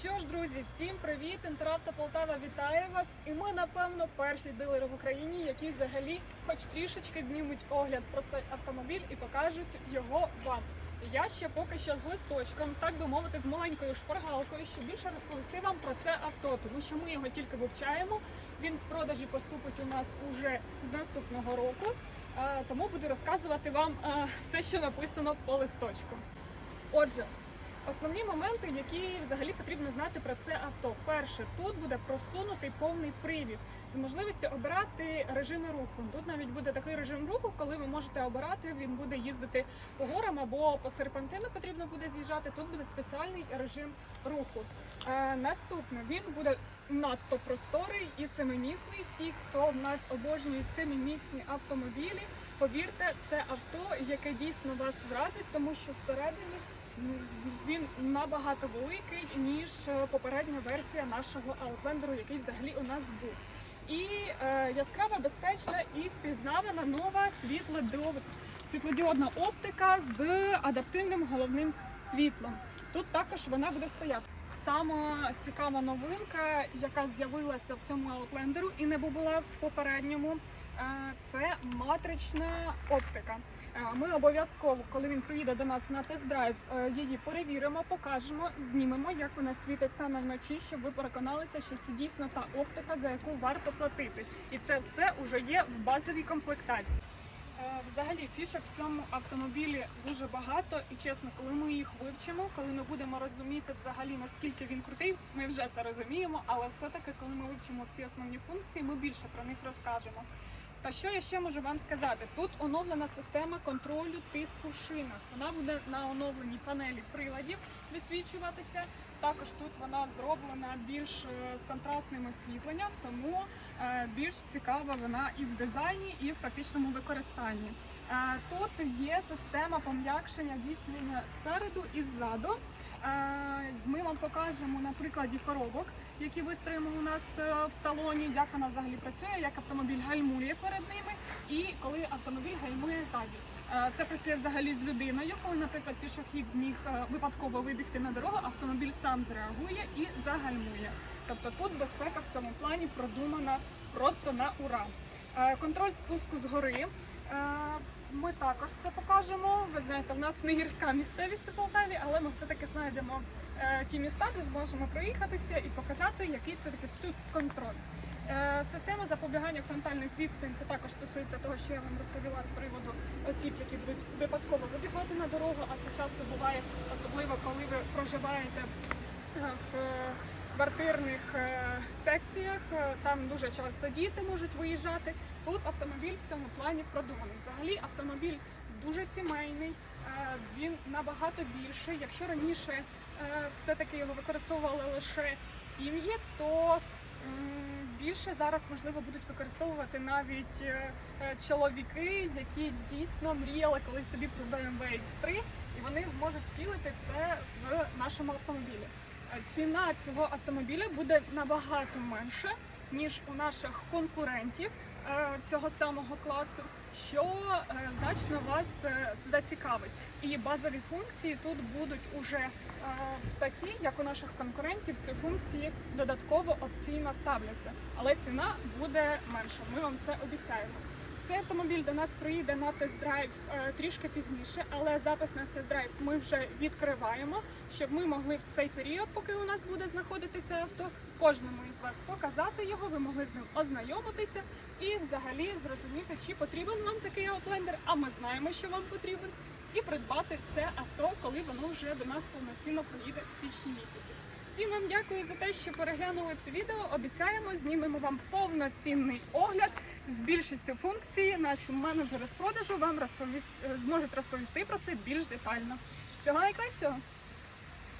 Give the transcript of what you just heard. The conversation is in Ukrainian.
Що ж, друзі, всім привіт! Інтеравто Полтава вітає вас. І ми, напевно, перші дилери в Україні, які взагалі хоч трішечки знімуть огляд про цей автомобіль і покажуть його вам. Я ще поки що з листочком, так би мовити, з маленькою шпаргалкою, щоб більше розповісти вам про це авто, тому що ми його тільки вивчаємо. Він в продажі поступить у нас уже з наступного року. Е, Тому буду розказувати вам е, все, що написано по листочку. Отже, Основні моменти, які взагалі потрібно знати про це авто. Перше, тут буде просунутий повний привід з можливістю обирати режими руху. Тут навіть буде такий режим руху, коли ви можете обирати, він буде їздити по горам або по серпантину потрібно буде з'їжджати. Тут буде спеціальний режим руху. Е, наступне він буде надто просторий і семимісний. Ті, хто в нас обожнюють семимісні автомобілі, повірте, це авто, яке дійсно вас вразить, тому що всередині. Він набагато великий ніж е, попередня версія нашого Outlander, який взагалі у нас був. І е, яскрава, безпечна і впізнавана нова світлодіод- світлодіодна оптика з адаптивним головним світлом. Тут також вона буде стояти. Сама цікава новинка, яка з'явилася в цьому Outlander і не була в попередньому. Е, Це матрична оптика. Е, Ми обов'язково, коли він приїде до нас на тест-драйв, е, її перевіримо, покажемо, знімемо, як вона світить саме вночі, щоб ви переконалися, що це дійсно та оптика, за яку варто платити. І це все вже є в базовій комплектації. Взагалі фішок в цьому автомобілі дуже багато, і чесно, коли ми їх вивчимо, коли ми будемо розуміти взагалі наскільки він крутий, ми вже це розуміємо, але все-таки, коли ми вивчимо всі основні функції, ми більше про них розкажемо. Та що я ще можу вам сказати? Тут оновлена система контролю тиску в шинах. Вона буде на оновленій панелі приладів висвічуватися. Також тут вона зроблена більш е, з контрастним освітленням, тому е, більш цікава вона і в дизайні, і в практичному використанні. Е, Тут є система пом'якшення зіткнення спереду і ззаду. Вам покажемо на прикладі коробок, які вистроїмо у нас е, в салоні, як вона взагалі працює, як автомобіль гальмує перед ними, і коли автомобіль гальмує ззаді. Е, Це працює взагалі з людиною, коли, наприклад, пішохід міг е, випадково вибігти на дорогу, автомобіль сам зреагує і загальмує. Тобто тут безпека в цьому плані продумана просто на ура. Контроль спуску згори. Ми також це покажемо. Ви знаєте, в нас не гірська місцевість у Полтаві, але ми все-таки знайдемо е, ті міста, де зможемо проїхатися і показати, який все-таки тут контроль. Е, Система запобігання фронтальних зіткнень це також стосується того, що я вам розповіла з приводу осіб, які будуть випадково вибігати на дорогу, а це часто буває, особливо коли ви проживаєте е, в квартирних е, секціях. Е, Там дуже часто діти можуть виїжджати. Тут автомобіль в цьому плані продуманий. Взагалі автомобіль дуже сімейний, е, він набагато більший. Якщо раніше все-таки його використовували лише сім'ї, то більше зараз можливо будуть використовувати навіть чоловіки, які дійсно мріяли колись собі про BMW X3, і вони зможуть втілити це в нашому автомобілі. Ціна цього автомобіля буде набагато менша, ніж у наших конкурентів е, цього самого класу, що е, значно вас е, зацікавить. І базові функції тут будуть уже такі, як у наших конкурентів. Ці функції додатково опційно ставляться, але ціна буде менша. Ми вам це обіцяємо. Цей автомобіль до нас приїде на тест-драйв е, трішки пізніше, але запис на тест-драйв ми вже відкриваємо, щоб ми могли в цей період, поки у нас буде знаходитися авто, кожному із вас показати його, ви могли з ним ознайомитися і взагалі зрозуміти, чи потрібен вам такий Outlander, а ми знаємо, що вам потрібен, і придбати це авто, коли воно вже до нас повноцінно приїде в січні місяці. Всім вам дякую за те, що переглянули це відео. Обіцяємо, знімемо вам повноцінний огляд з більшістю функцій. Наші менеджери з продажу вам розповість, зможуть розповісти про це більш детально. Всього найкращого!